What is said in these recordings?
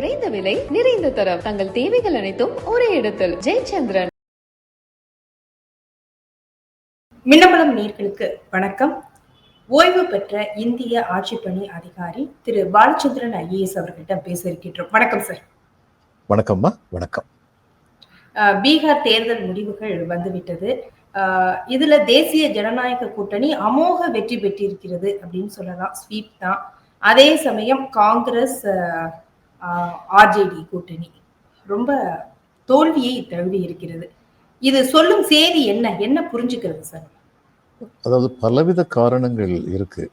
குறைந்த விலை நிறைந்த தரம். தங்கள் தேவைகள் அனைத்தும் ஒரே இடத்தில். ஜெயச்சந்திரன். மின்னம்பலம் நேர்களுக்கு வணக்கம். ஓய்வு பெற்ற இந்திய ஆட்சிப்பணி அதிகாரி திரு பாலச்சந்திரன் ஐஏஎஸ் அவர்கிட்ட பேச இருக்கின்றோம். வணக்கம் சார். வணக்கம்மா வணக்கம். பீகார் தேர்தல் முடிவுகள் வந்துவிட்டது. இதுல தேசிய ஜனநாயக கூட்டணி அமோக வெற்றி பெற்றிருக்கிறது அப்படின்னு சொல்லலாம். ஸ்வீப் தான். அதே சமயம் காங்கிரஸ் ஆர்ஜேடி கூட்டணி. ரொம்ப தோல்வியை தழுவி இருக்கிறது. இது சொல்லும் செய்தி என்ன? என்ன புரிஞ்சுக்கிறது சார்? அதாவது பலவித காரணங்கள் இருக்கு.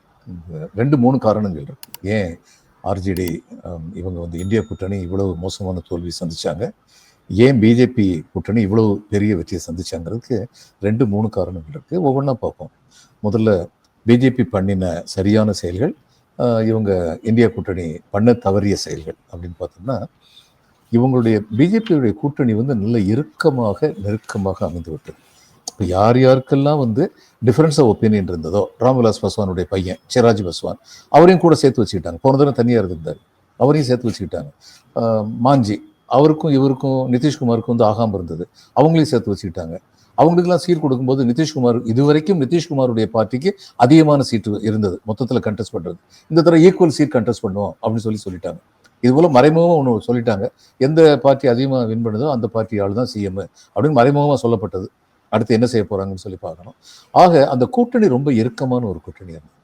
ரெண்டு மூணு காரணங்கள் இருக்கு. ஏன் ஆர்ஜேடி இவங்க வந்து இந்தியா கூட்டணி இவ்வளவு மோசமான தோல்வி சந்திச்சாங்க? ஏன் பிஜேபி கூட்டணி இவ்வளவு பெரிய வெற்றியை சந்திச்சாங்கிறதுக்கு ரெண்டு மூணு காரணங்கள் இருக்கு. ஒவ்வொன்றா பார்ப்போம். முதல்ல பிஜேபி பண்ணின சரியான செயல்கள் இவங்க இந்தியா கூட்டணி பண்ண தவறிய செயல்கள் அப்படின்னு பார்த்தோம்னா இவங்களுடைய பிஜேபியுடைய கூட்டணி வந்து நல்ல இறுக்கமாக நெருக்கமாக அமைந்து விட்டது இப்போ யார் யாருக்கெல்லாம் வந்து டிஃபரன்ஸ் ஆஃப் ஒப்பீனியன் இருந்ததோ ராம்விலாஸ் பாஸ்வானுடைய பையன் சிராஜ் பாஸ்வான் அவரையும் கூட சேர்த்து வச்சுக்கிட்டாங்க. போன தடவை தனியாக இருந்திருந்தார் அவரையும் சேர்த்து வச்சுக்கிட்டாங்க. மாஞ்சி அவருக்கும் இவருக்கும் நிதிஷ்குமாருக்கும் வந்து ஆகாமல் இருந்தது. அவங்களையும் சேர்த்து வச்சுக்கிட்டாங்க. அவங்களுக்கெல்லாம் சீட் கொடுக்கும்போது நிதிஷ்குமார் இதுவரைக்கும் நிதிஷ்குமாருடைய பார்ட்டிக்கு அதிகமான சீட்டு இருந்தது. மொத்தத்தில் கண்டெஸ்ட் பண்ணுறது இந்த தடவை ஈக்குவல் சீட் கண்டெஸ்ட் பண்ணுவோம் அப்படின்னு சொல்லி சொல்லிட்டாங்க. இது போல மறைமுகமாக ஒன்று சொல்லிட்டாங்க. எந்த பார்ட்டி அதிகமாக வின் பண்ணுதோ அந்த பார்ட்டி ஆள் தான் சிஎம் அப்படின்னு மறைமுகமாக சொல்லப்பட்டது. அடுத்து என்ன செய்ய போகிறாங்கன்னு சொல்லி பார்க்கணும். ஆக அந்த கூட்டணி ரொம்ப இறுக்கமான ஒரு கூட்டணி இருந்தது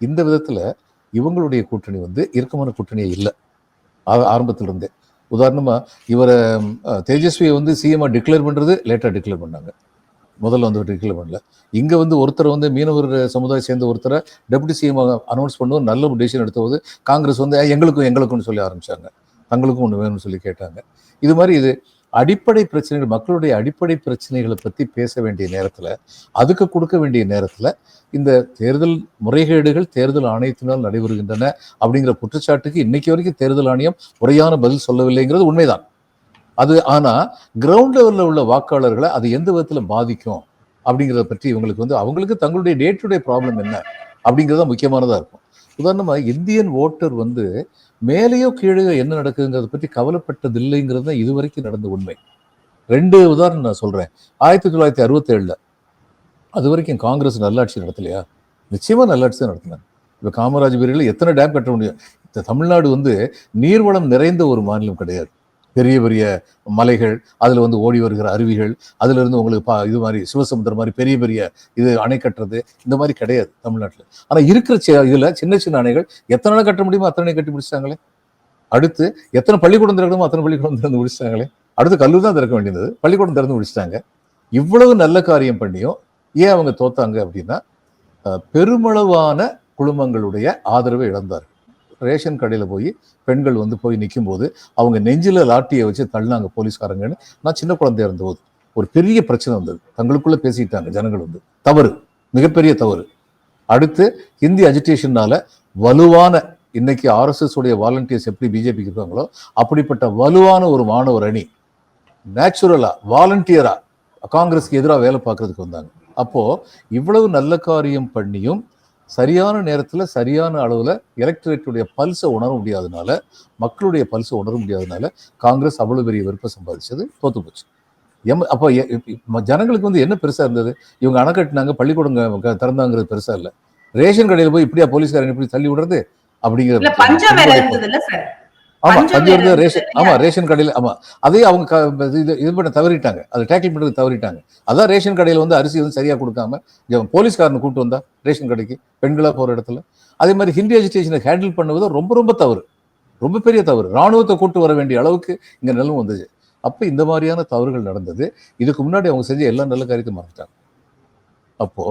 இந்த விதத்தில் இவங்களுடைய கூட்டணி வந்து இறுக்கமான கூட்டணியே இல்லை. ஆரம்பத்திலிருந்தே. இருந்தே இவரை தேஜஸ்வியை வந்து சிஎம்ஆ டிக்ளேர் பண்ணுறது லேட்டாக டிக்ளேர் பண்ணாங்க. முதல்ல வந்து டிக்ளேர் பண்ணல. இங்கே வந்து ஒருத்தர் வந்து மீனவர் சமுதாயம் சேர்ந்த ஒருத்தரை டெபுட்டி சிஎம் அனௌன்ஸ் பண்ணுவோம் நல்ல ஒரு டெசிஷன் எடுத்தபோது காங்கிரஸ் வந்து எங்களுக்கும் எங்களுக்கும்னு சொல்லி ஆரம்பித்தாங்க தங்களுக்கும் ஒன்று வேணும்னு சொல்லி கேட்டாங்க. இது மாதிரி இது அடிப்படை பிரச்சனைகள் மக்களுடைய அடிப்படை பிரச்சனைகளை பற்றி பேச வேண்டிய நேரத்தில் அதுக்கு கொடுக்க வேண்டிய நேரத்தில் இந்த தேர்தல் முறைகேடுகள் தேர்தல் ஆணையத்தினால் நடைபெறுகின்றன அப்படிங்கிற குற்றச்சாட்டுக்கு இன்னைக்கு வரைக்கும் தேர்தல் ஆணையம் முறையான பதில் சொல்லவில்லைங்கிறது உண்மைதான். அது ஆனால் கிரவுண்ட் லெவலில் உள்ள வாக்காளர்களை அது எந்த விதத்தில் பாதிக்கும் அப்படிங்கிறத பற்றி இவங்களுக்கு வந்து அவங்களுக்கு தங்களுடைய டே டு டே ப்ராப்ளம் என்ன அப்படிங்கிறது தான் முக்கியமானதாக இருக்கும். உதாரணமாக இந்தியன் ஓட்டர் வந்து மேலேயோ கீழே என்ன நடக்குதுங்கிறத பற்றி கவலைப்பட்டது இல்லைங்கிறது தான் இதுவரைக்கும் நடந்த உண்மை. ரெண்டு உதாரணம் நான் சொல்கிறேன் ஆயிரத்தி தொள்ளாயிரத்தி அறுபத்தேழில் அது வரைக்கும் காங்கிரஸ் நல்லாட்சி நடத்தலையா? நிச்சயமாக நல்லாட்சி தான் நடத்தினாங்க. இப்போ காமராஜ் பேரில் எத்தனை டேம் கட்ட முடியும்? இந்த தமிழ்நாடு வந்து நீர்வளம் நிறைந்த ஒரு மாநிலம் கிடையாது. பெரிய பெரிய மலைகள் அதில் வந்து ஓடி வருகிற அருவிகள் அதிலிருந்து உங்களுக்கு பா இது மாதிரி சிவசமுத்திரம் மாதிரி பெரிய பெரிய இது அணை கட்டுறது இந்த மாதிரி கிடையாது தமிழ்நாட்டில். ஆனால் இருக்கிற இதில் சின்ன சின்ன அணைகள் எத்தனை அணை கட்ட முடியுமோ அத்தனை கட்டி முடிச்சாங்களே அடுத்து எத்தனை பள்ளிக்கூடம் திறக்கணுமோ அத்தனை பள்ளிக்கூடம் திறந்து முடிச்சிட்டாங்களே? அடுத்து கல்லூரி தான் திறக்க வேண்டியது. பள்ளிக்கூடம் திறந்து முடிச்சிட்டாங்க. இவ்வளவு நல்ல காரியம் பண்ணியும் ஏன் அவங்க தோத்தாங்க அப்படின்னா பெருமளவான குழுமங்களுடைய ஆதரவை இழந்தார்கள். ரேஷன் கடையில் போய் பெண்கள் வந்து போய் நிற்கும்போது அவங்க நெஞ்சில் லாட்டியை வச்சு தள்ளினாங்க போலீஸ்காரங்கன்னு நான் சின்ன குழந்தையா இருந்தபோது. ஒரு பெரிய பிரச்சனை வந்தது. தங்களுக்குள்ளே பேசிட்டாங்க ஜனங்கள் வந்து. தவறு. மிகப்பெரிய தவறு. அடுத்து ஹிந்தி அஜிடேஷனால வலுவான இன்னைக்கு ஆர்எஸ்எஸ் உடைய வாலண்டியர்ஸ் எப்படி பிஜேபிக்கு இருக்காங்களோ அப்படிப்பட்ட வலுவான ஒரு மாணவர் அணி நேச்சுரலா வாலண்டியரா காங்கிரஸ்க்கு எதிராக வேலை பார்க்கறதுக்கு வந்தாங்க. அப்போ இவ்வளவு நல்ல காரியம் பண்ணியும் சரியான நேரத்துல சரியான அளவுல எலக்டரேட்டுடைய பல்ஸை உணர முடியாதனால மக்களுடைய பல்ஸை உணர முடியாதனால காங்கிரஸ் அவ்வளவு பெரிய வெறுப்பை சம்பாதிச்சது தோத்து போச்சு. எம் அப்போ ஜனங்களுக்கு வந்து என்ன பெருசா இருந்தது? இவங்க அணை கட்டினாங்க பள்ளிக்கூடம் க- திறந்தாங்கிறது பெருசா இல்ல. ரேஷன் கடையில போய் இப்படியா போலீஸ்காரங்க இப்படி தள்ளி விடுறது? இல்ல ஆமா இருந்தது ரேஷன் ஆமா ரேஷன் கடையில ஆமா. அதே அவங்க இது இது பண்ண தவறிட்டாங்க. அதை டேக்கிள் பண்றது தவறிட்டாங்க. அதான் ரேஷன் கடையில வந்து அரிசி வந்து சரியா கொடுக்காம போலீஸ்காரனை கூட்டு வந்தா ரேஷன் கடைக்கு பெண்களா போற இடத்துல. அதே மாதிரி ஹிந்தி எஜுகேஷனை ஹேண்டில் பண்ணுவது ரொம்ப ரொம்ப தவறு. ரொம்ப பெரிய தவறு. ராணுவத்தை கூட்டு வர வேண்டிய அளவுக்கு இங்க நிலம் வந்துச்சு. அப்ப இந்த மாதிரியான தவறுகள் நடந்தது. இதுக்கு முன்னாடி அவங்க செஞ்ச எல்லா நல்ல காரியத்தையும் மறந்துட்டாங்க. அப்போ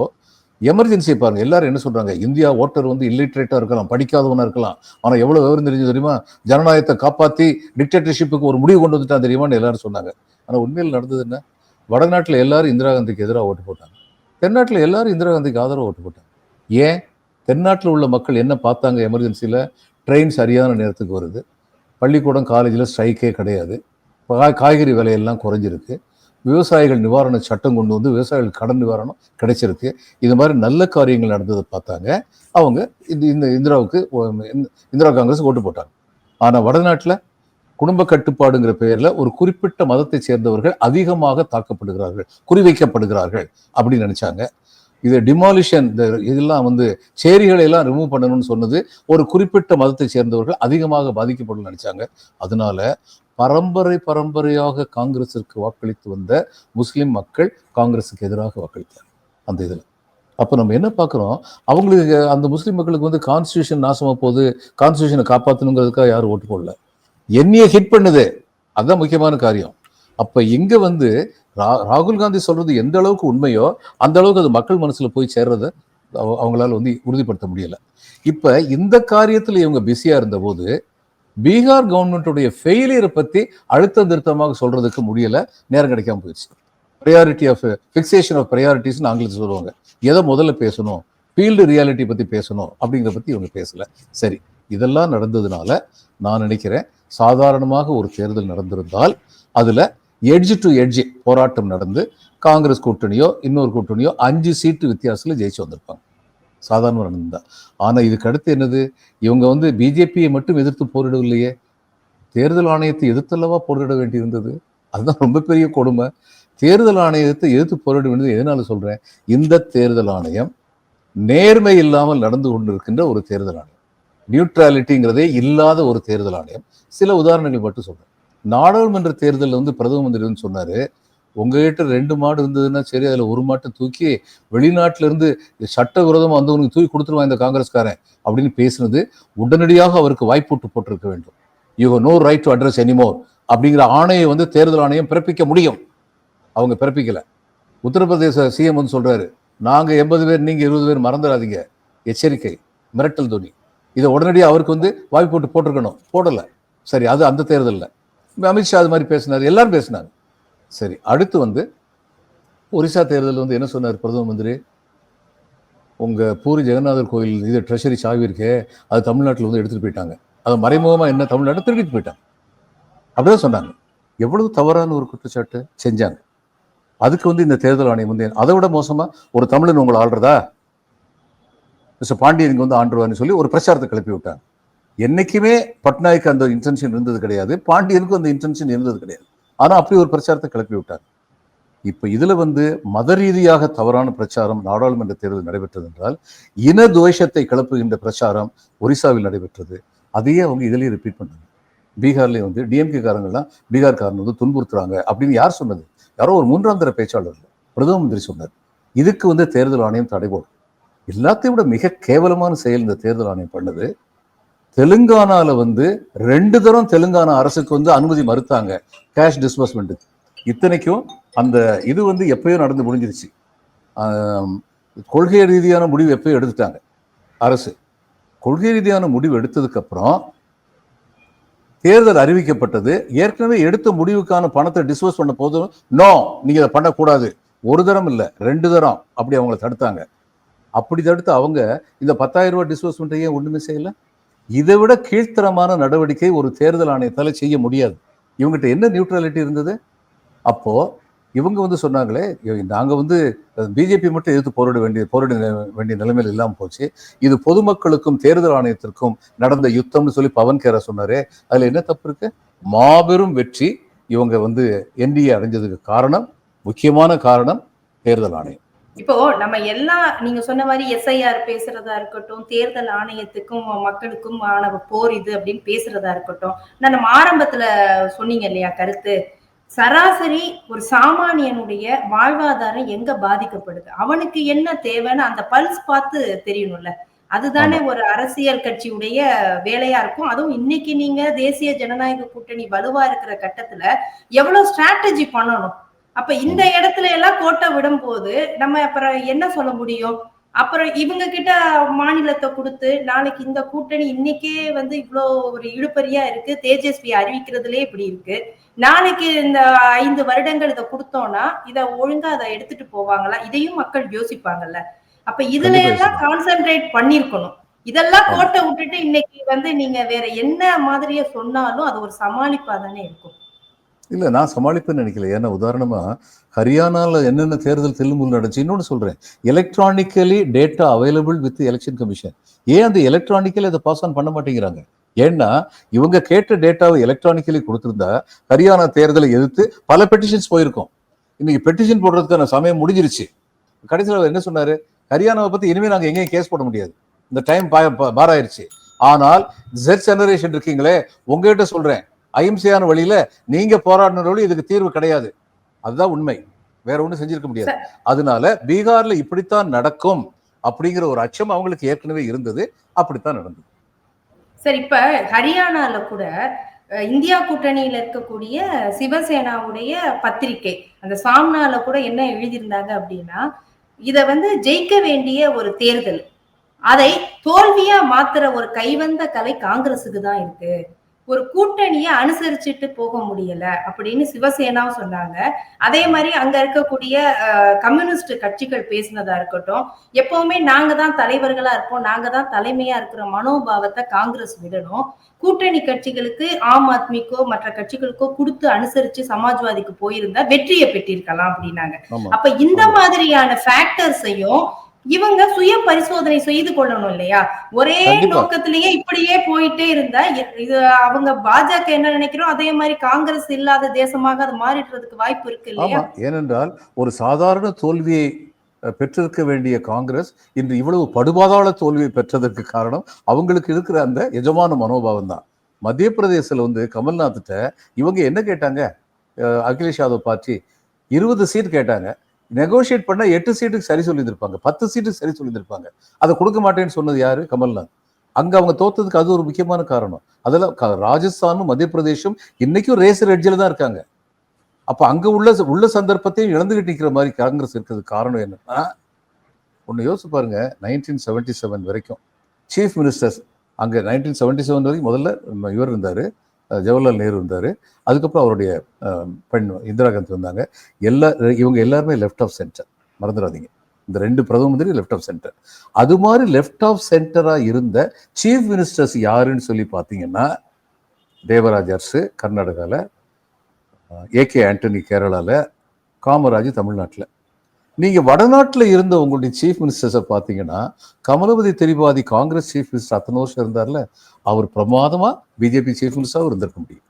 எமர்ஜென்சியை பாருங்க. எல்லாரும் என்ன சொல்றாங்க? இந்தியா ஓட்டர் வந்து இல்லிட்ரேட்டா இருக்கலாம் படிக்காதவனா இருக்கலாம். ஆனா எவ்வளவு விவரம் தெரிஞ்சு தெரியுமா? ஜனநாயகத்தை காப்பாத்தி டிக்டேட்டர்ஷிப்புக்கு ஒரு முடிவு கொண்டு வந்துட்டான் தெரியுமான்னு எல்லாரும் சொன்னாங்க. ஆனா உண்மையில் நடந்தது என்ன? வடநாட்டில் எல்லாரும் இந்திரா காந்திக்கு எதிராக ஓட்டு போட்டாங்க. தென்னாட்டில் எல்லாரும் இந்திரா காந்திக்கு ஆதரவு ஓட்டு போட்டாங்க. ஏன்? தென்னாட்டில் உள்ள மக்கள் என்ன பார்த்தாங்க எமர்ஜென்சியில் ட்ரெயின் சரியான நேரத்துக்கு வருது. பள்ளிக்கூடம் காலேஜில் ஸ்ட்ரைக்கே கிடையாது. காய்கறி விலையெல்லாம் குறைஞ்சிருக்கு. விவசாயிகள் நிவாரண சட்டம் கொண்டு வந்து விவசாயிகள் கடன் நிவாரணம் கிடைச்சிருக்கு. இது மாதிரி நல்ல காரியங்கள் நடந்ததை பார்த்தாங்க. அவங்க இந்த இந்த இந்திராவுக்கு இந்த- இந்திரா காங்கிரஸ் ஓட்டு போட்டாங்க. ஆனால் வடநாட்டில் குடும்ப கட்டுப்பாடுங்கிற பெயரில் ஒரு குறிப்பிட்ட மதத்தை சேர்ந்தவர்கள் அதிகமாக தாக்கப்படுகிறார்கள் குறிவைக்கப்படுகிறார்கள் அப்படின்னு நினைச்சாங்க. இது டிமாலிஷன் இந்த இதெல்லாம் வந்து சேரிகளை எல்லாம் ரிமூவ் பண்ணணும்னு சொன்னது ஒரு குறிப்பிட்ட மதத்தை சேர்ந்தவர்கள் அதிகமாக பாதிக்கப்படும் நினைச்சாங்க. அதனால பரம்பரை பரம்பரையாக காங்கிரஸிற்கு வாக்களித்து வந்த முஸ்லிம் மக்கள் காங்கிரஸுக்கு எதிராக வாக்களித்தார் அந்த இதில். அப்போ நம்ம என்ன பார்க்குறோம்? அவங்களுக்கு அந்த முஸ்லிம் மக்களுக்கு வந்து கான்ஸ்டியூஷன் நாசமாக போகுது கான்ஸ்டியூஷனை காப்பாற்றணுங்கிறதுக்காக யாரும் ஓட்டு போடல. என்னையே ஹிட் பண்ணுது. அதுதான் முக்கியமான காரியம். அப்போ இங்கே வந்து ரா- ராகுல் காந்தி சொல்றது எந்த அளவுக்கு உண்மையோ அந்த அளவுக்கு அது மக்கள் மனசுல போய் சேர்றத அவ- அவங்களால வந்து உறுதிப்படுத்த முடியல. இப்ப இந்த காரியத்துல இவங்க பிஸியா இருந்தபோது பீகார் கவர்மெண்ட்டுடைய ஃபெயிலியரை பத்தி அழுத்த திருத்தமாக சொல்றதுக்கு முடியல நேரம் கிடைக்காம போயிடுச்சு. ப்ரையாரிட்டி ஆஃப் ஃபிக்சேஷன் ஆஃப் ப்ரையாரிட்டிஸ்னு ஆங்கிலத்தில் சொல்லுவாங்க. எதை முதல்ல பேசணும்? ஃபீல்டு ரியாலிட்டி பத்தி பேசணும் அப்படிங்கிறத பத்தி இவங்க பேசல. சரி இதெல்லாம் நடந்ததுனால நான் நினைக்கிறேன் சாதாரணமாக ஒரு தேர்தல் நடந்திருந்தால் அதுல எட்ஜ் டு எட்ஜ் போராட்டம் நடந்து காங்கிரஸ் கூட்டணியோ இன்னொரு கூட்டணியோ அஞ்சு சீட்டு வித்தியாசத்தில் ஜெயிச்சு வந்திருப்பாங்க. சாதாரண நடந்தா ஆனால் இதுக்கு அடுத்து என்னது? இவங்க வந்து பிஜேபியை மட்டும் எதிர்த்து போரிடவில்லையே. தேர்தல் ஆணையத்தை எதிர்த்தல்லவா போரிட வேண்டியிருந்தது? அதுதான் ரொம்ப பெரிய கொடுமை. தேர்தல் ஆணையத்தை எதிர்த்து போரிட வேண்டியது எதனால சொல்கிறேன் இந்த தேர்தல் ஆணையம் நேர்மை இல்லாமல் நடந்து கொண்டிருக்கின்ற ஒரு தேர்தல் ஆணையம். நியூட்ராலிட்டிங்கிறதே இல்லாத ஒரு தேர்தல் ஆணையம். சில உதாரணங்கள் மட்டும் சொல்கிறேன் நாடாளுமன்ற தேர்தலில் வந்து பிரதம மந்திரி வந்து சொன்னாரு உங்ககிட்ட ரெண்டு மாடு இருந்ததுன்னா சரி அதில் ஒரு மாட்டை தூக்கி வெளிநாட்டிலேருந்து சட்டவிரோதமாக வந்தவனுக்கு தூக்கி கொடுத்துருவான் இந்த காங்கிரஸ்காரன் அப்படின்னு பேசினது உடனடியாக அவருக்கு வாய்ப்பூட்டு போட்டிருக்க வேண்டும். You no right to address anymore அப்படிங்கிற ஆணையை வந்து தேர்தல் ஆணையம் பிறப்பிக்க முடியும். அவங்க பிறப்பிக்கலை. உத்தரப்பிரதேச சிஎம் வந்து சொல்கிறாரு நாங்கள் எண்பது பேர் நீங்கள் இருபது பேர் மறந்துடாதீங்க. எச்சரிக்கை மிரட்டல் துணி இதை உடனடியாக அவருக்கு வந்து வாய்ப்பு போட்டு போட்டிருக்கணும். போடலை. சரி அது அந்த தேர்தலில். அமித்ஷா அது மாதிரி பேசினார் எல்லாரும் பேசினாங்க. சரி அடுத்து வந்து ஒரிசா தேர்தல் வந்து என்ன சொன்னார் பிரதம மந்திரி? உங்கள் பூரி ஜெகநாதர் கோயில் இது ட்ரெஷரி சாவி இருக்கே அது தமிழ்நாட்டில் வந்து எடுத்துகிட்டு போயிட்டாங்க. அதை மறைமுகமாக என்ன தமிழ்நாட்டை திருடிட்டு போயிட்டாங்க. அப்படிதான் சொன்னாங்க. எவ்வளவு தவறான ஒரு குற்றச்சாட்டு செஞ்சாங்க. அதுக்கு வந்து இந்த தேர்தல் ஆணையம் வந்து அதை விட மோசமாக ஒரு தமிழன் உங்களை ஆள்றதா? மிஸ்டர் பாண்டியன் வந்து ஆண்டுருவான்னு சொல்லி ஒரு பிரச்சாரத்தை கிளப்பி விட்டாங்க. என்னைக்குமே பட்நாயக்கு அந்த இன்டென்ஷன் இருந்தது கிடையாது. பாண்டியனுக்கும் அந்த இன்டென்ஷன் இருந்தது கிடையாது. ஆனா அப்படி ஒரு பிரச்சாரத்தை கிளப்பி விட்டார். இப்ப இதுல வந்து மத ரீதியாக தவறான பிரச்சாரம் நாடாளுமன்ற தேர்தல் நடைபெற்றது என்றால் இன துவேஷத்தை கிளப்புகின்ற பிரச்சாரம் ஒரிசாவில் நடைபெற்றது. அதையே அவங்க இதிலேயே ரிப்பீட் பண்ணாங்க பீகார்லேயே வந்து டிஎம்கே காரங்கள்லாம் பீகார்காரன் வந்து துன்புறுத்துறாங்க அப்படின்னு யார் சொன்னது? யாரோ ஒரு மூன்றாம் தர பேச்சாளர் பிரதம மந்திரி சொன்னார். இதுக்கு வந்து தேர்தல் ஆணையம் தடை போடும் எல்லாத்தையும் விட மிக கேவலமான செயல் இந்த தேர்தல் ஆணையம் பண்ணது. தெலுங்கானால வந்து ரெண்டு தரம் தெலுங்கானா அரசுக்கு வந்து அனுமதி மறுத்தாங்க. கேஷ் டிஸ்பர்ஸ்மெண்ட்டுக்கு இத்தனைக்கும் அந்த இது வந்து எப்பயோ நடந்து முடிஞ்சிருச்சு. கொள்கை ரீதியான முடிவு எப்பயோ எடுத்துட்டாங்க. அரசு. கொள்கை ரீதியான முடிவு எடுத்ததுக்கப்புறம் தேர்தல் அறிவிக்கப்பட்டது. ஏற்கனவே எடுத்த முடிவுக்கான பணத்தை டிஸ்போஸ் பண்ண போதும் நோ நீங்கள் இதை பண்ணக்கூடாது. ஒரு தரம் இல்லை ரெண்டு தரம். அப்படி அவங்கள தடுத்தாங்க. அப்படி தடுத்து அவங்க இந்த பத்தாயிரம் ரூபாய் டிஸ்போஸ் ஏன் ஒன்றுமே செய்யலை? இதை விட கீழ்த்தரமான நடவடிக்கை ஒரு தேர்தல் ஆணையத்தால் செய்ய முடியாது. இவங்ககிட்ட என்ன நியூட்ரலிட்டி இருந்தது? அப்போது இவங்க வந்து சொன்னாங்களே நாங்கள் வந்து பிஜேபி மட்டும் எதிர்த்து போராட வேண்டிய போராட வேண்டிய நிலைமையில் இல்லாமல் போச்சு. இது பொதுமக்களுக்கும் தேர்தல் ஆணையத்திற்கும் நடந்த யுத்தம்னு சொல்லி பவன் கேரா சொன்னாரே. அதில் என்ன தப்பு இருக்கு? மாபெரும் வெற்றி இவங்க வந்து என்டிஏ அடைஞ்சதுக்கு காரணம் முக்கியமான காரணம் தேர்தல் ஆணையம். இப்போ நம்ம எல்லாம் நீங்க சொன்ன மாதிரி எஸ்ஐஆர் பேசுறதா இருக்கட்டும் தேர்தல் ஆணையத்துக்கும் மக்களுக்கும் ஆன போர் இது அப்படின்னு பேசுறதா இருக்கட்டும். நான் நம்ம ஆரம்பத்துல சொன்னீங்க இல்லையா கருத்து? சராசரி ஒரு சாமானியனுடைய வாழ்வாதாரம் எங்க பாதிக்கப்படுது? அவனுக்கு என்ன தேவைன்னு அந்த பல்ஸ் பார்த்து தெரியணும்ல. அதுதானே ஒரு அரசியல் கட்சியுடைய வேலையா இருக்கும். அதுவும் இன்னைக்கு நீங்க தேசிய ஜனநாயக கூட்டணி வலுவா இருக்கிற கட்டத்துல எவ்வளவு ஸ்ட்ராட்டஜி பண்ணணும்? அப்ப இந்த இடத்துல எல்லாம் கோட்டை விடும் போது நம்ம அப்புறம் என்ன சொல்ல முடியும்? அப்புறம் இவங்க கிட்ட மாநிலத்தை கொடுத்து நாளைக்கு இந்த கூட்டணி இன்னைக்கே வந்து இவ்வளோ ஒரு இழுபறியா இருக்கு. தேஜஸ்வி அறிவிக்கிறதுலே இப்படி இருக்கு. நாளைக்கு இந்த ஐந்து வருடங்கள் இதை கொடுத்தோம்னா இதை ஒழுங்கா அதை எடுத்துட்டு போவாங்களா? இதையும் மக்கள் யோசிப்பாங்கல்ல. அப்ப இதுல எல்லாம் கான்சென்ட்ரேட் பண்ணிருக்கணும் இதெல்லாம் கோட்டை விட்டுட்டு இன்னைக்கு வந்து நீங்க வேற என்ன மாதிரியே சொன்னாலும் அது ஒரு சமாளிப்பா தானே இருக்கும். இல்லை நான் சமாளிப்பேன்னு நினைக்கல. ஏன்னா உதாரணமாக ஹரியானாவில் என்னென்ன தேர்தல் தெல்லும்புல் நடந்துச்சு இன்னொன்று சொல்கிறேன் electronically data available with election commission ஏன் அந்த எலக்ட்ரானிக்கலி அதை பாஸ் ஆன் பண்ண மாட்டேங்கிறாங்க? ஏன்னா இவங்க கேட்ட டேட்டாவை எலக்ட்ரானிக்கலி கொடுத்துருந்தா ஹரியானா தேர்தலை எதிர்த்து பல பெட்டிஷன்ஸ் போயிருக்கோம். இன்னைக்கு பெட்டிஷன் போடுறதுக்கான சமயம் முடிஞ்சிருச்சு. கடைசியில் அவர் என்ன சொன்னார்? ஹரியானாவை பற்றி இனிமேல் நாங்கள் எங்கேயும் கேஸ் போட முடியாது. இந்த டைம் பார் ஆயிடுச்சு ஆனால் ஜெட் ஜெனரேஷன் இருக்கீங்களே உங்ககிட்ட சொல்கிறேன் அஹிம்சையான வழியில நீங்க போராடின வழி இதுக்கு தீர்வு கிடையாது. அதுதான் உண்மை. வேற ஒண்ணும் செஞ்சிருக்க முடியாது. அதனால பீகார்ல இப்படித்தான் நடக்கும் அப்படிங்கிற ஒரு அச்சம் அவங்களுக்கு ஏற்கனவே இருந்தது. அப்படித்தான் நடந்தது. சார் இப்ப ஹரியானால கூட இந்தியா கூட்டணியில இருக்கக்கூடிய சிவசேனாவுடைய பத்திரிகை அந்த சாம்னால கூட என்ன எழுதியிருந்தாங்க அப்படின்னா இத வந்து ஜெயிக்க வேண்டிய ஒரு தேர்தல். அதை தோல்வியா மாத்துற ஒரு கைவந்த கலை காங்கிரஸுக்கு தான் இருக்கு. ஒரு கூட்டணியை அனுசரிச்சுட்டு போக முடியல அப்படின்னு சிவசேனாவும் சொன்னாங்க. அதே மாதிரி அங்க இருக்கக்கூடிய கம்யூனிஸ்ட் கட்சிகள் பேசினதா இருக்கட்டும் எப்பவுமே நாங்க தான் தலைவர்களா இருப்போம் நாங்க தான் தலைமையா இருக்கிற மனோபாவத்தை காங்கிரஸ் விடணும். கூட்டணி கட்சிகளுக்கு ஆம் ஆத்மிக்கோ மற்ற கட்சிகளுக்கோ கொடுத்து அனுசரிச்சு சமாஜ்வாதிக்கு போயிருந்தா வெற்றியை பெற்றிருக்கலாம் அப்படின்னாங்க. அப்ப இந்த மாதிரியான ஃபேக்டர்ஸையும் இவங்க சுய பரிசோதனை செய்து கொள்ளணும் இல்லையா? ஒரே. நோக்கத்திலேயே இப்படியே போயிட்டே இருந்தா இது அவங்க பாஜக என்ன நினைக்கிறோம் அதே மாதிரி காங்கிரஸ் இல்லாத தேசமாக அது மாறிடுறதுக்கு வாய்ப்பு இருக்கு இல்லையா? ஏனென்றால் ஒரு சாதாரண தோல்வியை பெற்றிருக்க வேண்டிய காங்கிரஸ் இன்று இவ்வளவு படுபாதாள தோல்வியை பெற்றதற்கு காரணம் அவங்களுக்கு இருக்கிற அந்த எஜமான மனோபாவம் தான். மத்திய பிரதேசத்துல வந்து கமல்நாத்திட்ட இவங்க என்ன கேட்டாங்க? அகிலேஷ் யாதவ் பார்ட்டி இருபது சீட் கேட்டாங்க. நெகோஷியேட் பண்ணால் எட்டு சீட்டுக்கு சரி சொல்லியிருப்பாங்க பத்து சீட்டுக்கு சரி சொல்லியிருப்பாங்க அதை கொடுக்க மாட்டேன்னு சொன்னது யாரு? கமல்நாத். அங்கே அவங்க தோத்ததுக்கு அது ஒரு முக்கியமான காரணம். அதெல்லாம் க- ராஜஸ்தானும் மத்திய பிரதேசம் இன்னைக்கும் ரேசர் எட்ஜில் தான் இருக்காங்க. அப்போ அங்கே உள்ள உள்ள சந்தர்ப்பத்தையும் இழந்துகிட்டு நிற்கிற மாதிரி காங்கிரஸ் இருக்கிறது காரணம் என்னன்னா ஒன்று யோசிச்சு பாருங்க. நைன்டீன் செவன்டி செவன் வரைக்கும் சீஃப் மினிஸ்டர்ஸ் அங்கே நைன்டீன் செவன்டி செவன் வரைக்கும் முதல்ல இவர் இருந்தார். ஜவஹர்லால் நேரு இருந்தார் அதுக்கப்புறம் அவருடைய பெண் இந்திரா காந்தி வந்தாங்க. எல்லா இவங்க எல்லாருமே லெஃப்ட் ஆஃப் சென்டர் மறந்துடாதீங்க. இந்த ரெண்டு பிரதம மந்திரி லெஃப்ட் ஆஃப் சென்டர் அது மாதிரி லெஃப்ட் ஆஃப் சென்டராக இருந்த சீஃப் மினிஸ்டர்ஸ் யாருன்னு சொல்லி பார்த்தீங்கன்னா தேவராஜ் அரசு கர்நாடகாவில் ஏகே ஆண்டனி கேரளாவில் காமராஜ் தமிழ்நாட்டில். நீங்க வடநாட்டில் இருந்த உங்களுடைய சீஃப் மினிஸ்டர்ஸை பார்த்தீங்கன்னா Kamalapati Tripathi Congress chief minister அத்தனை வருஷம் இருந்தார்ல அவர் பிரமாதமா பிஜேபி சீஃப் மினிஸ்டராகவும் இருந்திருக்க முடியும்.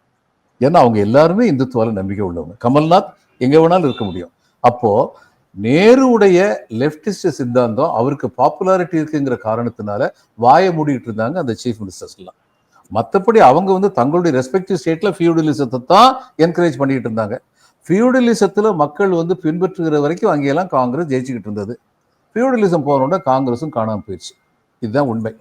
ஏன்னா அவங்க எல்லாருமே இந்துத்துவால நம்பிக்கை உள்ளவங்க. கமல்நாத் எங்கே வேணாலும் இருக்க முடியும். அப்போ நேருடைய லெப்டிஸ்ட் சித்தாந்தம் அவருக்கு பாப்புலாரிட்டி இருக்குங்கிற காரணத்தினால வாயை மூடிட்டு இருந்தாங்க அந்த சீஃப் மினிஸ்டர்ஸ் எல்லாம். மற்றபடி அவங்க வந்து தங்களுடைய ரெஸ்பெக்டிவ் ஸ்டேட்ல ஃபியூடலிசத்தை தான் என்கரேஜ் பண்ணிட்டு இருந்தாங்க. ஃபியூடலிசத்தில் மக்கள் வந்து பின்பற்றுகிற வரைக்கும் அங்கேயெல்லாம் காங்கிரஸ் ஜெயிச்சுக்கிட்டு இருந்தது. ஃபியூடலிசம் போனோட காங்கிரஸும் காணாமல் போயிடுச்சு. இதுதான் உண்மை.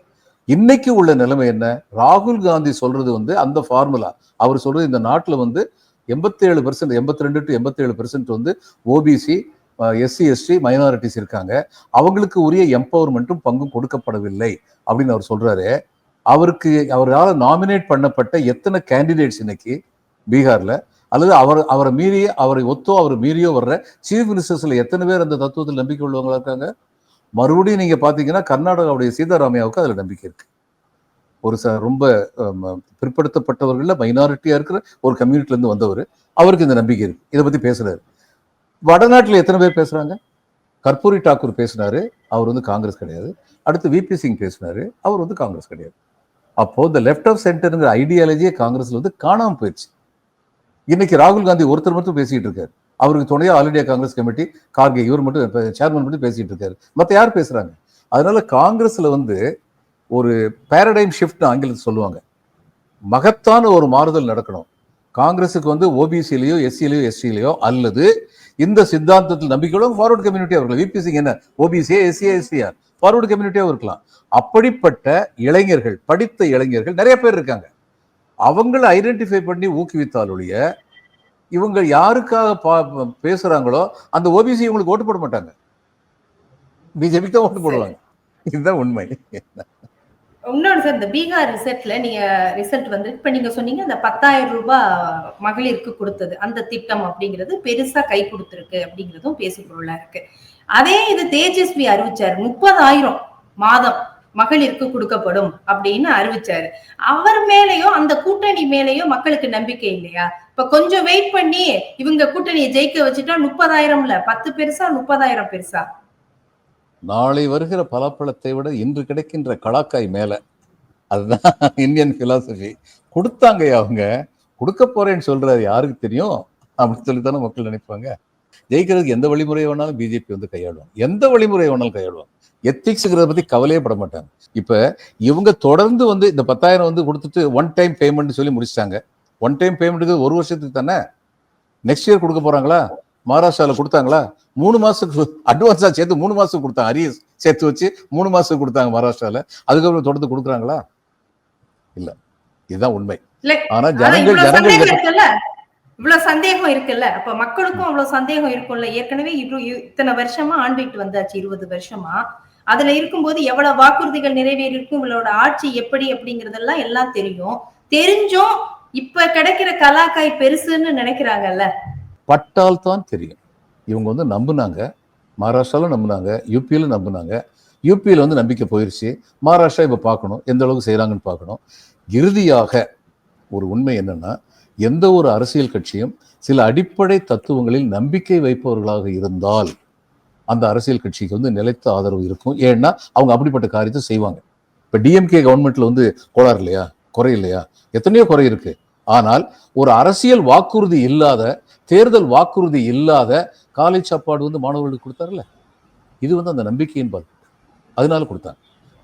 இன்னைக்கு உள்ள நிலைமை என்ன? ராகுல் காந்தி சொல்றது வந்து அந்த ஃபார்முலா அவர் சொல்றது இந்த நாட்டில் வந்து எண்பத்தேழு பெர்சன்ட் எண்பத்தி ரெண்டு டு எண்பத்தேழு பெர்சன்ட் வந்து ஓபிசி எஸ்சி எஸ்டி மைனாரிட்டிஸ் இருக்காங்க. அவங்களுக்கு உரிய எம்பவர்மெண்ட்டும் பங்கும் கொடுக்கப்படவில்லை அப்படின்னு அவர் சொல்றாரு. அவருக்கு அவரால் நாமினேட் பண்ணப்பட்ட எத்தனை கேண்டிடேட்ஸ் இன்னைக்கு? பீகார்ல. அல்லது அவர் அவரை மீறி அவரை ஒத்தோ அவர் மீறியோ வர்ற சீஃப் மினிஸ்டர்ஸில் எத்தனை பேர் அந்த தத்துவத்தில் நம்பிக்கை உள்ளவங்களா இருக்காங்க? மறுபடியும் நீங்கள் பார்த்தீங்கன்னா கர்நாடகாவுடைய சீதாராமையாவுக்கு அதில் நம்பிக்கை இருக்கு. ஒரு ச ரொம்ப பிற்படுத்தப்பட்டவர்களில் மைனாரிட்டியாக இருக்கிற ஒரு கம்யூனிட்டிலேருந்து வந்தவர். அவருக்கு இந்த நம்பிக்கை இருக்குது இதை பற்றி பேசுகிறார் வடநாட்டில் எத்தனை பேர் பேசுகிறாங்க கற்பூரி டாக்கூர் பேசினார். அவர் வந்து காங்கிரஸ் கிடையாது. அடுத்து விபி சிங் பேசினார். அவர் வந்து காங்கிரஸ் கிடையாது. அப்போது இந்த லெஃப்ட் ஆஃப் சென்டருங்கிற ஐடியாலஜியே காங்கிரஸில் வந்து காணாமல் போயிடுச்சு. இன்னைக்கு ராகுல் காந்தி ஒருத்தர் மட்டும் பேசிட்டு இருக்காரு. அவருக்கு துணையா all India Congress committee Kharge இவர் மட்டும் சேர்மன் மட்டும் பேசிட்டு இருக்காரு. மத்த யார் பேசுறாங்க? அதனால காங்கிரஸ்ல வந்து ஒரு பேரடைம் ஷிஃப்ட் ஆங்கிலத்தில் சொல்லுவாங்க. மகத்தான ஒரு மாறுதல் நடக்கணும். காங்கிரஸுக்கு வந்து ஓபிசிலையோ எஸ்சிலையோ எஸ்டிலையோ அல்லது இந்த சித்தாந்தத்தில் நம்பிக்கையோட ஃபார்வர்டு கம்யூனிட்டி அவர்கள் விபி என்ன? ஓபிசியா எஸ்சியா எஸ்டியா ஃபார்வர்டு கம்யூனிட்டியாகவும் இருக்கலாம். அப்படிப்பட்ட இளைஞர்கள் படித்த இளைஞர்கள் நிறைய பேர் இருக்காங்க. அவங்கள ஐடென்டிஃபை பண்ணி ஊக்குவித்தால் ஒழிய இவங்க யாருக்காக பா- பேசுறாங்களோ அந்த ஓபிசி இவங்களுக்கு ஓட்டு போட மாட்டாங்க. பிஜேபிக்கு தான் ஓட்டு போடுவாங்க. இதுதான் உண்மை. இன்னொன்று சார் இந்த பீகார் ரிசல்ட்ல நீங்க ரிசல்ட் வந்து இப்ப நீங்க சொன்னீங்க அந்த பத்தாயிரம் ரூபாய் மகளிருக்கு கொடுத்தது. அந்த திட்டம் அப்படிங்கிறது பெருசா கை கொடுத்திருக்கு அப்படிங்கிறதும் பேசுபொருளா இருக்கு. அதே இது தேஜஸ்வி அறிவிச்சாரு முப்பதாயிரம் மாதம். மகளிருக்கு கொடுக்கப்படும் அப்படின்னு அறிவிச்சாரு. அவர் மேலயும் அந்த கூட்டணி மேலயும் மக்களுக்கு நம்பிக்கை இல்லையா? இப்ப கொஞ்சம் வெயிட் பண்ணி இவங்க கூட்டணியை ஜெயிக்க வச்சுட்டா முப்பதாயிரம்ல பத்து பெருசா முப்பதாயிரம் பெருசா? நாளை வருகிற பலாப்பழத்தை விட இன்று கிடைக்கின்ற கலாக்காய் மேல. அதுதான் இந்தியன் பிலாசபி கொடுத்தாங்க அவங்க. கொடுக்க போறேன்னு சொல்றாரு. யாருக்கு தெரியும்? அப்படின்னு சொல்லி தானே மக்கள் நினைப்பாங்க. ஜெயிக்கிறதுக்கு எந்த வழிமுறையை வேணாலும் பிஜேபி வந்து கையாளுவாங்க. எந்த வழிமுறையை வேணாலும் கையாளுவாங்க. எத்திக்ஸுங்கிறத பத்தி கவலையே பட மாட்டாங்க. இப்ப இவங்க தொடர்ந்து வந்து இந்த பத்தாயிரம் வந்து கொடுத்துட்டு ஒன் டைம் பேமெண்ட் சொல்லி முடிச்சிட்டாங்க. ஒன் டைம் பேமெண்ட்டுக்கு ஒரு வருஷத்துக்கு தானே நெக்ஸ்ட் இயர் கொடுக்க போறாங்களா? மகாராஷ்டிரால கொடுத்தாங்களா? மூணு மாசத்துக்கு அட்வான்ஸா சேர்த்து மூணு மாசத்துக்கு கொடுத்தாங்க. அரியஸ் சேர்த்து வச்சு மூணு மாசத்துக்கு கொடுத்தாங்க மகாராஷ்டிரால. அதுக்கப்புறம் தொடர்ந்து கொடுக்குறாங்களா? இல்ல. இதுதான் உண்மை. இல்ல, ஆனா ஆனா ஜனங்கள் ஜனங்கள் இவ்வளவு சந்தேகம் இருக்குல்ல? அப்ப மக்களுக்கும் அவ்வளவு சந்தேகம் இருக்கும்ல? ஏற்கனவே இவ்வளவு இத்தனை வருஷமா ஆண்டுகிட்டு வந்தாச்சு இருபது வருஷமா. அதுல இருக்கும்போது எவ்வளவு வாக்குறுதிகள் நிறைவேறி இருக்கும் இவளோட ஆட்சி எப்படி அப்படிங்கறதெல்லாம் எல்லாம் தெரியும். தெரிஞ்சும் இப்ப கிடைக்கிற கலாக்காய் பெருசுன்னு நினைக்கிறாங்கல்ல? பட்டால் தான் தெரியும். இவங்க வந்து நம்புனாங்க. மகாராஷ்டிராவில் நம்புனாங்க. யூபியில நம்புனாங்க. யூபியில் வந்து நம்பிக்கை போயிடுச்சு மகாராஷ்டிரா இப்போ பார்க்கணும். எந்த அளவுக்கு செய்கிறாங்கன்னு பார்க்கணும். இறுதியாக ஒரு உண்மை என்னன்னா எந்த ஒரு அரசியல் கட்சியும் சில அடிப்படை தத்துவங்களில் நம்பிக்கை வைப்பவர்களாக இருந்தால் அந்த அரசியல் கட்சிக்கு வந்து நிலைத்த ஆதரவு இருக்கும். ஏன்னா அவங்க அப்படிப்பட்ட காரியத்தை செய்வாங்க. இப்போ டிஎம்கே கவர்மெண்ட்ல வந்து கோளாறு இல்லையா? குறை இல்லையா? எத்தனையோ குறை இருக்கு. ஆனால் ஒரு அரசியல் வாக்குறுதி இல்லாத தேர்தல் வாக்குறுதி இல்லாத காலை சாப்பாடு வந்து மாணவர்களுக்கு கொடுத்தாருல்ல? இது வந்து அந்த நம்பிக்கையின் பால். அதனால கொடுத்தாங்க.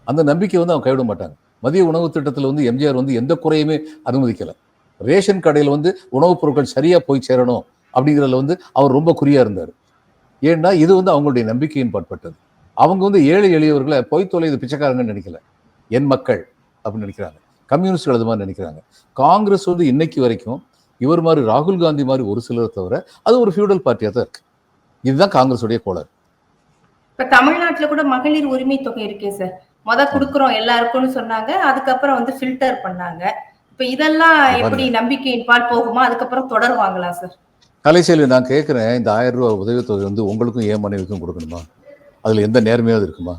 அந்த நம்பிக்கை வந்து அவங்க கைவிட மாட்டாங்க. மதிய உணவு திட்டத்தில் வந்து எம்ஜிஆர் வந்து எந்த குறையுமே அனுமதிக்கலை. ரேஷன் கடையில் வந்து உணவுப் பொருட்கள் சரியா போய் சேரணும் அப்படிங்கிறதுல வந்து அவர் ரொம்ப குறியா இருந்தார். ஏன்னா இது வந்து அவங்களுடைய நம்பிக்கையின் பாட்பட்டது அவங்க வந்து ஏழை எளியவர்களை பொய் தொலைது பிச்சைக்காரங்கன்னு நினைக்கல. என் மக்கள் அப்படின்னு நினைக்கிறாங்க. கம்யூனிஸ்ட்கள் அது மாதிரி நினைக்கிறாங்க. காங்கிரஸ் வந்து இன்னைக்கு வரைக்கும் இவர் மாதிரி ராகுல் காந்தி மாதிரி ஒரு சிலர் தவிர அது ஒரு ஃபியூடல் பார்ட்டியாக தான் இருக்கு. இதுதான் காங்கிரஸுடைய கோளர் இப்ப தமிழ்நாட்டுல கூட மகளிர் உரிமை தொகை இருக்கே சார். முத குடுக்குறோம் எல்லாருக்கும்னு சொன்னாங்க. அதுக்கப்புறம் வந்து ஃபில்டர் பண்ணாங்க. இப்ப இதெல்லாம் எப்படி நம்பிக்கையின் பால் போகுமா? அதுக்கப்புறம் தொடருவாங்களா சார்? கலைசெல்வி நான் கேட்குறேன் இந்த ஆயிரம் ரூபாய் உதவித்தொகை வந்து உங்களுக்கும் ஏன் மனைவிக்கும் கொடுக்கணுமா? அதில் எந்த நேர்மையாவது இருக்குமா?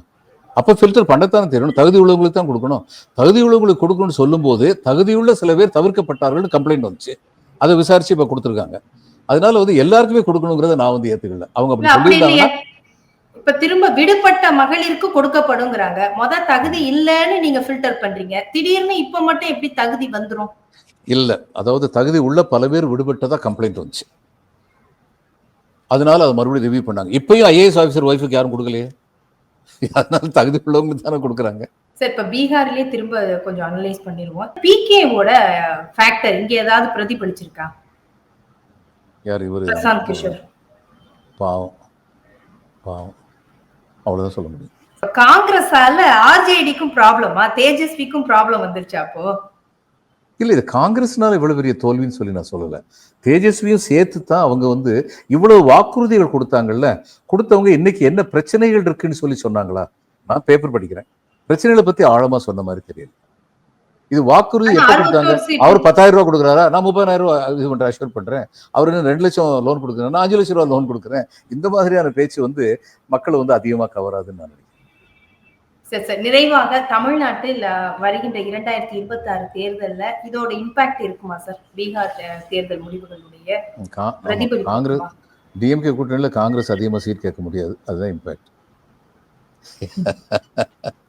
அப்போ ஃபில்டர் பண்ணத்தானே தெரியணும். தகுதி உள்ளவங்களுக்கு தான் கொடுக்கணும். தகுதி உள்ளவங்களுக்கு கொடுக்கணும்னு சொல்லும்போது தகுதியுள்ள சில பேர் தவிர்க்கப்பட்டார்கள்னு கம்ப்ளைண்ட் வந்துச்சு. அதை விசாரிச்சு இப்போ கொடுத்துருக்காங்க. அதனால வந்து எல்லாருக்குமே கொடுக்கணுங்கிறத நான் வந்து ஏற்றுக்கல அவங்க அப்படி சொல்லியிருந்தாங்கன்னா இப்ப திரும்ப விடுபட்ட மகளிருக்கு கொடுக்கப்படுங்கிறாங்க. முத தகுதி இல்லைன்னு நீங்க ஃபில்டர் பண்றீங்க. திடீர்னு இப்ப மட்டும் எப்படி தகுதி வந்துரும்? இல்லை. அதாவது தகுதி உள்ள பல பேர் விடுபட்டதா கம்ப்ளைண்ட் வந்துச்சு. அதனால அதை மறுபடியும் ரிவ்யூ பண்ணாங்க. இப்பயும் ஐஏஎஸ் ஆஃபீஸர் ஒய்ஃபுக்கு யாரும் கொடுக்கலையே? அதனால தகுதி உள்ளவங்க தானே கொடுக்குறாங்க. சார் இப்ப பீகார்லயே திரும்ப கொஞ்சம் அனலைஸ் பண்ணிடுவோம். பிகேவோட ஃபேக்டர் இங்க ஏதாவது பிரதிபலிச்சிருக்கா? யார் இவர்? பிரசாந்த் கிஷோர். பாவம். பாவம். அவ்வளவுதான் சொல்ல முடியும். காங்கிரஸால ஆர்ஜேடிக்கும் ப்ராப்ளமா தேஜஸ்விக்கும் ப்ராப்ளம் வந்துருச்சா அப்போ? இல்ல இது காங்கிரஸ்னால இவ்வளவு பெரிய தோல்வின்னு சொல்லி நான் சொல்லல. தேஜஸ்வியும் சேர்த்து தான் அவங்க வந்து இவ்வளவு வாக்குறுதிகள் கொடுத்தாங்கல்ல? கொடுத்தவங்க இன்னைக்கு என்ன பிரச்சனைகள் இருக்குன்னு சொல்லி சொன்னாங்களா? நான் பேப்பர் படிக்கிறேன். பிரச்சனைகளை பத்தி ஆழமா சொன்ன மாதிரி தெரியல. இது வாக்குறுதி எப்ப கொடுத்தாங்க? அவர் பத்தாயிரம் ரூபாய் கொடுக்குறாரா? நான் முப்பதாயிரம் ரூபாய் இது பண்றேன் அஷ்யூர் பண்றேன். அவர் என்ன ரெண்டு லட்சம் லோன் கொடுக்குறேன் நான் அஞ்சு லட்சம் ரூபாய் லோன் கொடுக்குறேன். இந்த மாதிரியான பேச்சு வந்து மக்களை வந்து அதிகமா கவராதுன்னு நான் நினைக்கிறேன். சரி சார். நிறைவாக தமிழ்நாட்டில் வருகின்ற இரண்டாயிரத்தி இருபத்தி ஆறு தேர்தல்ல இதோட இம்பாக்ட் இருக்குமா சார் பீகார் தேர்தல் முடிவுகளுடைய காங்கிரஸ்? டிஎம்கே கூட்டணியில காங்கிரஸ் அதிகமா சீட் கேட்க முடியாது. அதுதான் இம்பாக்ட்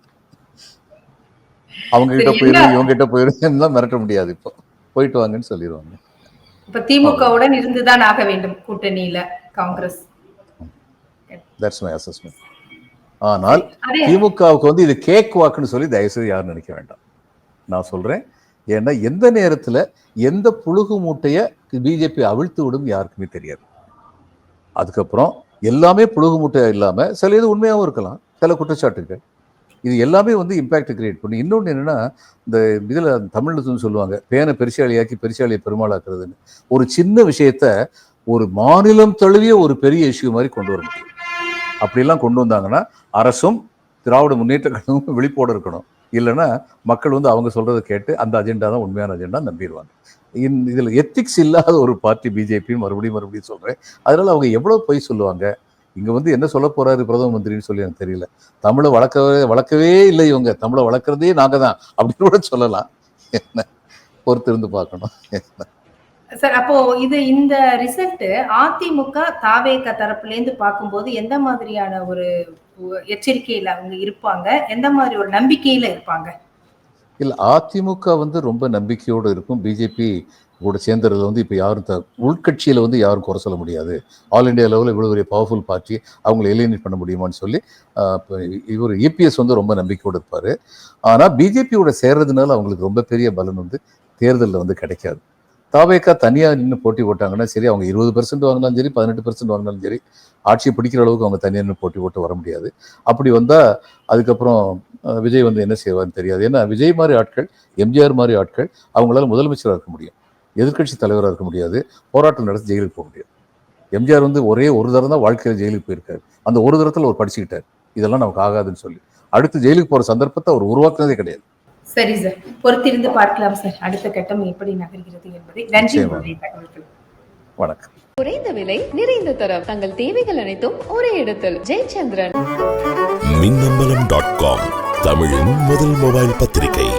அவங்க கிட்ட போயிரு இவங்க கிட்ட போயிரு மிரட்ட முடியாது இப்போ. போயிட்டு வாங்கன்னு சொல்லிடுவாங்க இப்ப திமுகவுடன் இருந்துதான் ஆக வேண்டும் கூட்டணியில காங்கிரஸ். தட்ஸ் மை அசஸ்மெண்ட் ஆனால் திமுகவுக்கு வந்து இது கேக் வாக்குன்னு சொல்லி தயவுசெய்து யாரும் நினைக்க வேண்டாம். நான் சொல்றேன் ஏன்னா எந்த நேரத்துல எந்த புழுகு மூட்டைய பிஜேபி அவிழ்த்து விடும் யாருக்குமே தெரியாது. அதுக்கப்புறம் எல்லாமே புழுகு மூட்டையா இல்லாம சில இது உண்மையாகவும் இருக்கலாம். சில குற்றச்சாட்டுகள். இது எல்லாமே வந்து இம்பேக்ட் கிரியேட் பண்ணி இன்னொன்று என்னென்னா இந்த இதில் தமிழ்னு சொல்லுவாங்க பேனை பெருசாலியாக்கி பெருசாலியை பெருமாளாக்குறதுன்னு. ஒரு சின்ன விஷயத்த ஒரு மாநிலம் தழுவிய ஒரு பெரிய இஷ்யூ மாதிரி கொண்டு வர முடியும் அப்படிலாம் கொண்டு வந்தாங்கன்னா அரசும் திராவிட முன்னேற்ற கழகமும் விழிப்போடு இருக்கணும். இல்லைன்னா மக்கள் வந்து அவங்க சொல்கிறத கேட்டு அந்த அஜெண்டா தான் உண்மையான அஜெண்டா நம்பிடுவாங்க. இந் இதில் எத்திக்ஸ் இல்லாத ஒரு பார்ட்டி பிஜேபின்னு மறுபடியும் மறுபடியும் சொல்கிறேன் அதனால் அவங்க எவ்வளோ பொய் சொல்லுவாங்க இங்க வந்து என்ன சொல்ல போறாரு பிரதம மந்திரின்னு சொல்லி எனக்கு தெரியல. தமிழை வளர்க்கவே வளர்க்கவே இல்லை இவங்க. தமிழை வளர்க்குறதே நாங்க தான் அப்படின்னு கூட சொல்லலாம். என்ன பொறுத்திருந்து பார்க்கணும். சார் அப்போ இது இந்த ரிசல்ட் அதிமுக தாவேக தரப்புல இருந்து பார்க்கும்போது எந்த மாதிரியான ஒரு எச்சரிக்கையில அவங்க இருப்பாங்க? எந்த மாதிரி ஒரு நம்பிக்கையில இருப்பாங்க? இல்லை அதிமுக வந்து ரொம்ப நம்பிக்கையோடு இருக்கும். பிஜேபி கூட சேர்ந்ததுல வந்து இப்போ யாரும் த உள்கட்சியில் வந்து யாரும் குறை சொல்ல முடியாது. ஆல் இந்தியா லெவலில் இவ்வளோ பெரிய பவர்ஃபுல் பார்ட்டி அவங்களை எலினேட் பண்ண முடியுமான்னு சொல்லி இப்போ இவர் இபிஎஸ் வந்து ரொம்ப நம்பிக்கையோடு இருப்பார். ஆனால் பிஜேபியோட சேர்றதுனால அவங்களுக்கு ரொம்ப பெரிய பலன் வந்து தேர்தலில் வந்து கிடைக்காது. தாவேக்கா தனியாக நின்று போட்டி போட்டாங்கன்னா சரி அவங்க இருபது பெர்சென்ட் வாங்கினாலும் சரி பதினெட்டு பெர்சென்ட் வாங்கினாலும் சரி ஆட்சியை பிடிக்கிற அளவுக்கு அவங்க தனியாக நின்று போட்டி போட்டு வர முடியாது. அப்படி வந்தால் அதுக்கப்புறம் விஜய் வந்து என்ன செய்வார்னு தெரியாது. ஏன்னா விஜய் மாதிரி ஆட்கள் எம்ஜிஆர் மாதிரி ஆட்கள் அவங்களால முதலமைச்சராக இருக்க முடியும். எதிர்க்கட்சி தலைவராக இருக்க முடியாது. போராட்டம் நடத்தி ஜெயிலுக்கு போக முடியாது. எம்ஜிஆர் வந்து ஒரே ஒரு தரம் தான் வாழ்க்கையில் ஜெயிலுக்கு போயிருக்காரு. அந்த ஒரு தரத்தில் அவர் படிச்சுக்கிட்டார். இதெல்லாம் நமக்கு ஆகாதுன்னு சொல்லி. அடுத்து ஜெயிலுக்கு போகிற சந்தர்ப்பத்தை அவர் உருவாக்குனதே கிடையாது. சரி சார். பொறுத்திருந்து பார்க்கலாம் சார். அடுத்த கட்டம் எப்படி நகர்கிறது என்பதை. நன்றி. வணக்கம். குறைந்த விலை நிறைந்த தரம். தங்கள் தேவைகள் அனைத்தும் ஒரே இடத்தில். ஜெயச்சந்திரன். மின்னம்பலம் டாட் காம் தமிழின் முதல் மொபைல் பத்திரிகை.